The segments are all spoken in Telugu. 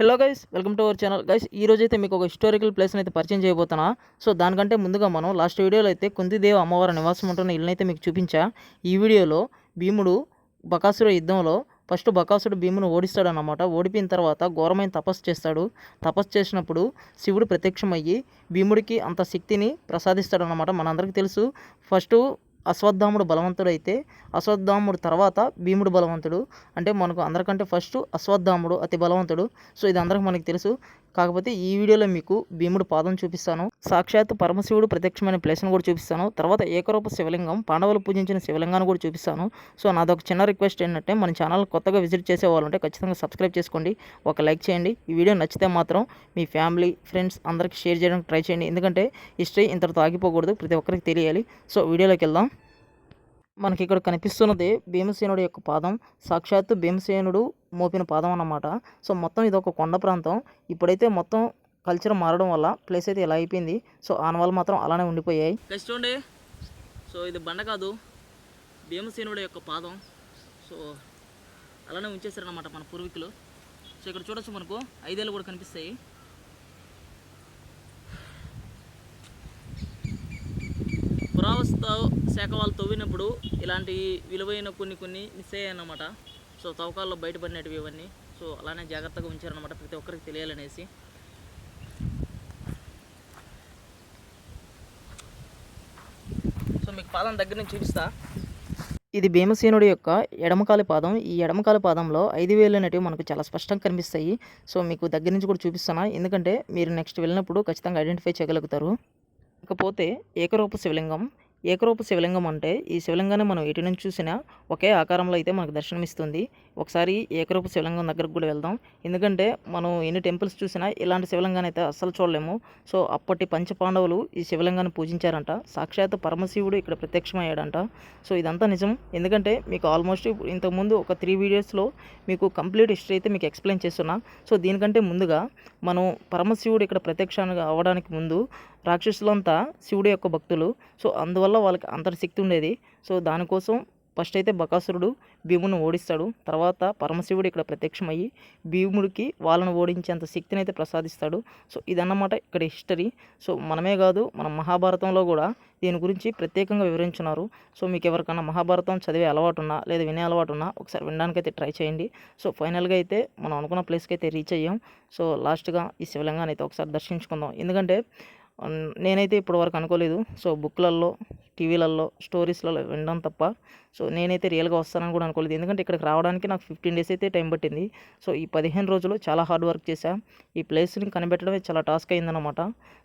Hello guys welcome to our channel guys ఈ రోజు అయితే మీకు ఒక హిస్టారికల్ ప్లేస్ని అయితే పరిచయం చేయబోతున్నా. సో దానికంటే ముందుగా మనం లాస్ట్ వీడియోలో అయితే కుంతిదేవ అమ్మవారి నివాసం ఉంటున్న ఇల్లు అయితే మీకు చూపించా. ఈ వీడియోలో భీముడు బకాసుర యుద్ధంలో ఫస్ట్ బకాసుడు భీమును ఓడిస్తాడన్నమాట. ఓడిపోయిన తర్వాత ఘోరమైన తపస్సు చేస్తాడు. తపస్సు చేసినప్పుడు శివుడు ప్రత్యక్షమయ్యి భీముడికి అంత శక్తిని ప్రసాదిస్తాడన్నమాట మనందరికీ తెలుసు. ఫస్ట్ అశ్వత్థాముడు బలవంతుడు అయితే అశ్వత్థాముడు తర్వాత భీముడు బలవంతుడు. అంటే మనకు అందరికంటే ఫస్ట్ అశ్వత్థాముడు అతి బలవంతుడు. సో ఇది అందరికి మనకి తెలుసు. కాకపోతే ఈ వీడియోలో మీకు భీముడు పాదం చూపిస్తాను. సాక్షాత్ పరమశివుడు ప్రత్యక్షమైన ప్లేస్ను కూడా చూపిస్తాను. తర్వాత ఏకరూప శివలింగం పాండవులు పూజించిన శివలింగాన్ని కూడా చూపిస్తాను. సో నాదొక చిన్న రిక్వెస్ట్ ఏంటంటే మన ఛానల్ కొత్తగా విజిట్ చేసే వాళ్ళు ఉంటే ఖచ్చితంగా సబ్స్క్రైబ్ చేసుకోండి. ఒక లైక్ చేయండి. ఈ వీడియో నచ్చితే మాత్రం మీ ఫ్యామిలీ ఫ్రెండ్స్ అందరికీ షేర్ చేయడానికి ట్రై చేయండి. ఎందుకంటే హిస్టరీ ఇంతటితో ఆగిపోకూడదు. ప్రతి ఒక్కరికి తెలియాలి. సో వీడియోలోకి వెళ్దాం. మనకి ఇక్కడ కనిపిస్తున్నది భీమసేనుడి యొక్క పాదం. సాక్షాత్తు భీమసేనుడు మోపిన పాదం అన్నమాట. సో మొత్తం ఇది ఒక కొండ ప్రాంతం. ఇప్పుడైతే మొత్తం కల్చర్ మారడం వల్ల ప్లేస్ అయితే ఇలా అయిపోయింది. సో ఆనవాళ్ళు మాత్రం అలానే ఉండిపోయాయి. చూడండి. సో ఇది బండ కాదు. భీమసేనుడి యొక్క పాదం. సో అలానే ఉంచేసారనమాట మన పూర్వీకులు. సో ఇక్కడ చూడొచ్చు మనకు. ఐదేళ్ళు కూడా కనిపిస్తాయి. పురావస్తు శాఖ వాళ్ళు తవ్వినప్పుడు ఇలాంటి విలువైన కొన్ని కొన్ని మిస్ అయ్యాయన్నమాట. సో తవ్వకాల్లో బయటపడినవి ఇవన్నీ. సో అలానే జాగ్రత్తగా ఉంచారనమాట ప్రతి ఒక్కరికి తెలియాలనేసి. సో మీకు పాదం దగ్గర నుంచి చూపిస్తా. ఇది భీమసేనుడి యొక్క ఎడమకాలి పాదం. ఈ ఎడమకాలి పాదంలో ఐదు వేలు అనేటివి మనకు చాలా స్పష్టంగా కనిపిస్తాయి. సో మీకు దగ్గర నుంచి కూడా చూపిస్తున్నా ఎందుకంటే మీరు నెక్స్ట్ వెళ్ళినప్పుడు ఖచ్చితంగా ఐడెంటిఫై చేయగలుగుతారు. ఇకపోతే ఏకరూప శివలింగం. ఏకరూప శివలింగం అంటే ఈ శివలింగాన్ని మనం ఎటు నుంచి చూసినా ఒకే ఆకారంలో అయితే మనకు దర్శనమిస్తుంది. ఒకసారి ఏకరూప శివలింగం దగ్గరకు కూడా వెళ్దాం. ఎందుకంటే మనం ఎన్ని టెంపుల్స్ చూసినా ఇలాంటి శివలింగాన్ని అయితే అస్సలు చూడలేము. సో అప్పటి పంచపాండవులు ఈ శివలింగాన్ని పూజించారంట. సాక్షాత్ పరమశివుడు ఇక్కడ ప్రత్యక్షమయ్యాడంట. సో ఇదంతా నిజం. ఎందుకంటే మీకు ఆల్మోస్ట్ ఇంతకుముందు ఒక త్రీ వీడియోస్లో మీకు కంప్లీట్ హిస్టరీ అయితే మీకు ఎక్స్ప్లెయిన్ చేస్తున్నా. సో దీనికంటే ముందుగా మనం పరమశివుడు ఇక్కడ ప్రత్యక్షంగా అవ్వడానికి ముందు రాక్షసులంతా శివుడి యొక్క భక్తులు. సో అందువల్ల వాళ్ళకి అంతటి శక్తి ఉండేది. సో దానికోసం ఫస్ట్ అయితే బకాసురుడు భీముని ఓడిస్తాడు. తర్వాత పరమశివుడు ఇక్కడ ప్రత్యక్షమయ్యి భీముడికి వాళ్ళను ఓడించేంత శక్తిని అయితే ప్రసాదిస్తాడు. సో ఇదన్నమాట ఇక్కడ హిస్టరీ. సో మనమే కాదు మన మహాభారతంలో కూడా దీని గురించి ప్రత్యేకంగా వివరించున్నారు. సో మీకు ఎవరికైనా మహాభారతం చదివే అలవాటు ఉన్నా లేదా వినే అలవాటు ఉన్నా ఒకసారి వినడానికి అయితే ట్రై చేయండి. సో ఫైనల్గా అయితే మనం అనుకున్న ప్లేస్కి అయితే రీచ్ అయ్యాం. సో లాస్ట్గా ఈ శివలింగాన్ని అయితే ఒకసారి దర్శించుకుందాం. ఎందుకంటే నేనైతే ఇప్పటివరకు అనుకోలేదు. సో బుక్లల్లో టీవీలలో స్టోరీస్లలో వినడం తప్ప. సో నేనైతే రియల్గా వస్తానని కూడా అనుకోలేదు. ఎందుకంటే ఇక్కడికి రావడానికి నాకు ఫిఫ్టీన్ డేస్ అయితే టైం పట్టింది. సో ఈ పదిహేను రోజులు చాలా హార్డ్ వర్క్ చేశా. ఈ ప్లేస్ని కనిపెట్టడమే చాలా టాస్క్ అయిందన్నమాట.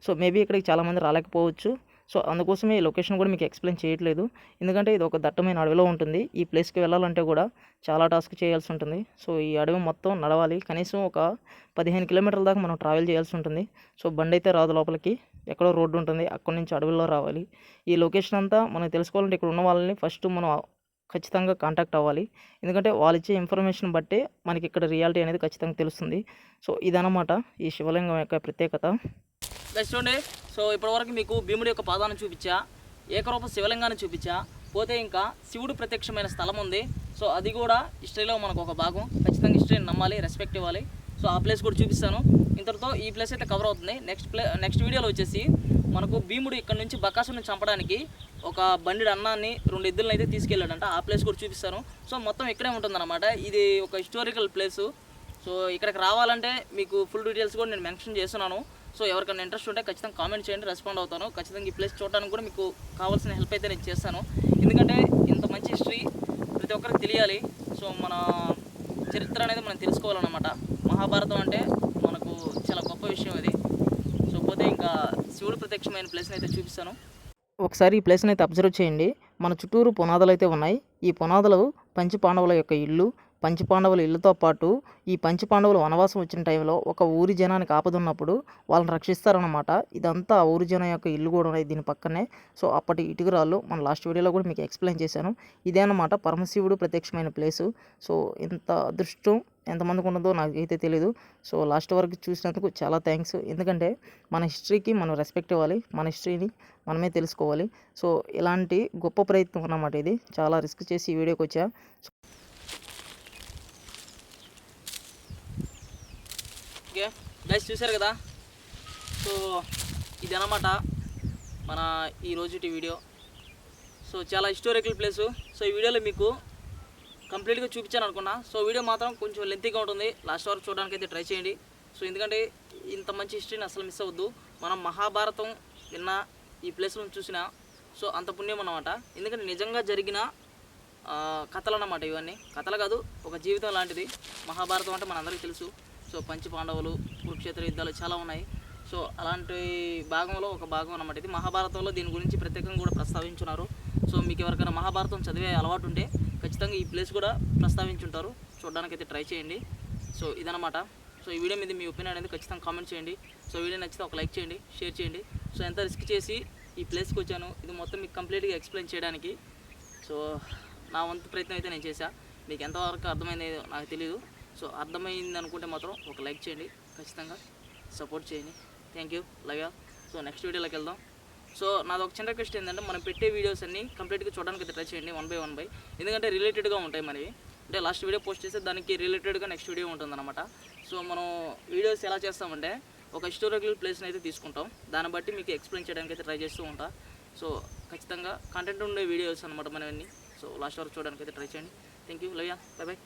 సో మేబీ ఇక్కడికి చాలామంది రాలేకపోవచ్చు. సో అందుకోసమే ఈ లొకేషన్ కూడా మీకు ఎక్స్ప్లెయిన్ చేయట్లేదు. ఎందుకంటే ఇది ఒక దట్టమైన అడవిలో ఉంటుంది. ఈ ప్లేస్కి వెళ్ళాలంటే కూడా చాలా టాస్క్ చేయాల్సి ఉంటుంది. సో ఈ అడవి మొత్తం నడవాలి. కనీసం ఒక పదిహేను కిలోమీటర్ల దాకా మనం ట్రావెల్ చేయాల్సి ఉంటుంది. సో బండి అయితే రాదు లోపలికి. ఎక్కడో రోడ్డు ఉంటుంది. అక్కడి నుంచి అడవిలో రావాలి. ఈ లొకేషన్ అంతా మనం తెలుసుకోవాలంటే ఇక్కడ ఉన్న వాళ్ళని ఫస్ట్ మనం ఖచ్చితంగా కాంటాక్ట్ అవ్వాలి. ఎందుకంటే వాళ్ళు ఇచ్చే ఇన్ఫర్మేషన్ బట్టే మనకి ఇక్కడ రియాలిటీ అనేది ఖచ్చితంగా తెలుస్తుంది. సో ఇదన్నమాట ఈ శివలింగం యొక్క ప్రత్యేకత. చూడండి. సో ఇప్పటివరకు మీకు భీముడి యొక్క పాదాన్ని చూపించా ఏకరూప శివలింగాన్ని చూపించా పోతే ఇంకా శివుడు ప్రత్యక్షమైన స్థలం ఉంది. సో అది కూడా హిస్టరీలో మనకు ఒక భాగం. ఖచ్చితంగా హిస్టరీని నమ్మాలి రెస్పెక్ట్ ఇవ్వాలి. సో ఆ ప్లేస్ కూడా చూపిస్తాను. ఇంతటితో ఈ ప్లేస్ అయితే కవర్ అవుతుంది. నెక్స్ట్ ప్లే నెక్స్ట్ వీడియోలో వచ్చేసి మనకు భీముడు ఇక్కడ నుంచి బకాసుని చంపడానికి ఒక బండి అన్నాన్ని రెండు ఎద్దులను అయితే తీసుకెళ్ళాడంట. ఆ ప్లేస్ కూడా చూపిస్తాను. సో మొత్తం ఇక్కడే ఉంటుందన్నమాట. ఇది ఒక హిస్టారికల్ ప్లేసు సో ఇక్కడికి రావాలంటే మీకు ఫుల్ డీటెయిల్స్ కూడా నేను మెన్షన్ చేస్తున్నాను. సో ఎవరికైనా ఇంట్రెస్ట్ ఉంటే ఖచ్చితంగా కామెంట్ చేయండి రెస్పాండ్ అవుతాను. ఖచ్చితంగా ఈ ప్లేస్ చూడడానికి కూడా మీకు కావాల్సిన హెల్ప్ అయితే నేను చేస్తాను. ఎందుకంటే ఇంత మంచి హిస్టరీ ప్రతి ఒక్కరికి తెలియాలి. సో మన చరిత్ర అనేది మనం తెలుసుకోవాలన్నమాట. మహాభారతం అంటే మనకు చాలా గొప్ప విషయం ఇది సో పోతే ఇంకా శివుడు ప్రత్యక్షమైన ప్లేస్ని అయితే చూపిస్తాను. ఒకసారి ఈ ప్లేస్ని అయితే అబ్జర్వ్ చేయండి. మన చుట్టూరు పునాదులు అయితే ఉన్నాయి. ఈ పునాదులు పంచపాండవుల యొక్క ఇల్లు పంచపాండవుల ఇల్లుతో పాటు ఈ పంచపాండవులు వనవాసం వచ్చిన టైంలో ఒక ఊరి జనానికి ఆపదున్నప్పుడు వాళ్ళని రక్షిస్తారనమాట ఇదంతా ఆ ఊరి జనం యొక్క ఇల్లు కూడా ఉన్నాయి దీని పక్కనే. సో అప్పటి ఇటుకురాళ్ళు మన లాస్ట్ వీడియోలో కూడా మీకు ఎక్స్ప్లెయిన్ చేశాను. ఇదేనమాట పరమశివుడు ప్రత్యక్షమైన ప్లేసు. సో ఇంత అదృష్టం ఎంతమందికి ఉన్నదో నాకైతే తెలియదు సో లాస్ట్ వరకు చూసినందుకు చాలా థ్యాంక్స్ ఎందుకంటే మన హిస్టరీకి మనం రెస్పెక్ట్ ఇవ్వాలి మన హిస్టరీని మనమే తెలుసుకోవాలి. సో ఇలాంటి గొప్ప ప్రయత్నం అన్నమాట ఇది. చాలా రిస్క్ చేసి ఈ వీడియోకి వచ్చా. ఓకే. గైస్ చూశారు కదా? సో ఇది అనమాట మన ఈ వీడియో. సో చాలా హిస్టారికల్ ప్లేసు. సో ఈ వీడియోలో మీకు కంప్లీట్గా చూపించాను అనుకున్నా. సో వీడియో మాత్రం కొంచెం లెంతీగా ఉంటుంది. లాస్ట్ వరకు చూడడానికి అయితే ట్రై చేయండి. సో ఎందుకంటే ఇంత మంచి హిస్టరీని అసలు మిస్ అవ్వద్దు. మనం మహాభారతం విన్న ఈ ప్లేస్లను చూసిన సో అంత పుణ్యం అన్నమాట. ఎందుకంటే నిజంగా జరిగిన కథలు అన్నమాట ఇవన్నీ. కథలు కాదు ఒక జీవితం లాంటిది. మహాభారతం అంటే మనందరికీ తెలుసు. సో పంచి పాండవులు కురుక్షేత్ర యుద్ధాలు చాలా ఉన్నాయి. సో అలాంటి భాగంలో ఒక భాగం అన్నమాట ఇది. మహాభారతంలో దీని గురించి ప్రత్యేకంగా కూడా ప్రస్తావించున్నారు. సో మీకు ఎవరికైనా మహాభారతం చదివే అలవాటు ఉంటే ఖచ్చితంగా ఈ ప్లేస్ కూడా ప్రస్తావించుంటారు. చూడడానికి అయితే ట్రై చేయండి. సో ఇదనమాట సో ఈ వీడియో మీద మీ ఒపీనియన్ అనేది ఖచ్చితంగా కామెంట్ చేయండి. సో వీడియో నచ్చితే ఒక లైక్ చేయండి షేర్ చేయండి. సో ఎంత రిస్క్ చేసి ఈ ప్లేస్కి వచ్చాను ఇది మొత్తం మీకు కంప్లీట్గా ఎక్స్ప్లెయిన్ చేయడానికి. సో నా వంతు ప్రయత్నం అయితే నేను చేశాను మీకు ఎంతవరకు అర్థమైంది నాకు తెలియదు సో అర్థమైంది అనుకుంటే మాత్రం ఒక లైక్ చేయండి ఖచ్చితంగా సపోర్ట్ చేయండి. Thank you love ya so next వీడియోలోకి వెళ్దాం. సో నాది ఒక చిన్న రిక్వెస్ట్ ఏంటంటే మనం పెట్టే వీడియోస్ అన్ని కంప్లీట్గా చూడడానికి అయితే ట్రై చేయండి వన్ బై వన్ బై ఎందుకంటే రిలేటెడ్గా ఉంటాయి మనవి. అంటే లాస్ట్ వీడియో పోస్ట్ చేస్తే దానికి రిలేటెడ్గా నెక్స్ట్ వీడియో ఉంటుందన్నమాట. సో మనం వీడియోస్ ఎలా చేస్తామంటే ఒక హిస్టారికల్ ప్లేస్ని అయితే తీసుకుంటాం. దాన్ని బట్టి మీకు ఎక్స్ప్లెయిన్ చేయడానికి అయితే ట్రై చేస్తూ ఉంటా. సో ఖచ్చితంగా కంటెంట్ ఉండే వీడియోస్ అనమాట మనవన్నీ. సో లాస్ట్ వరకు చూడడానికి అయితే ట్రై చేయండి. Thank you love ya bye bye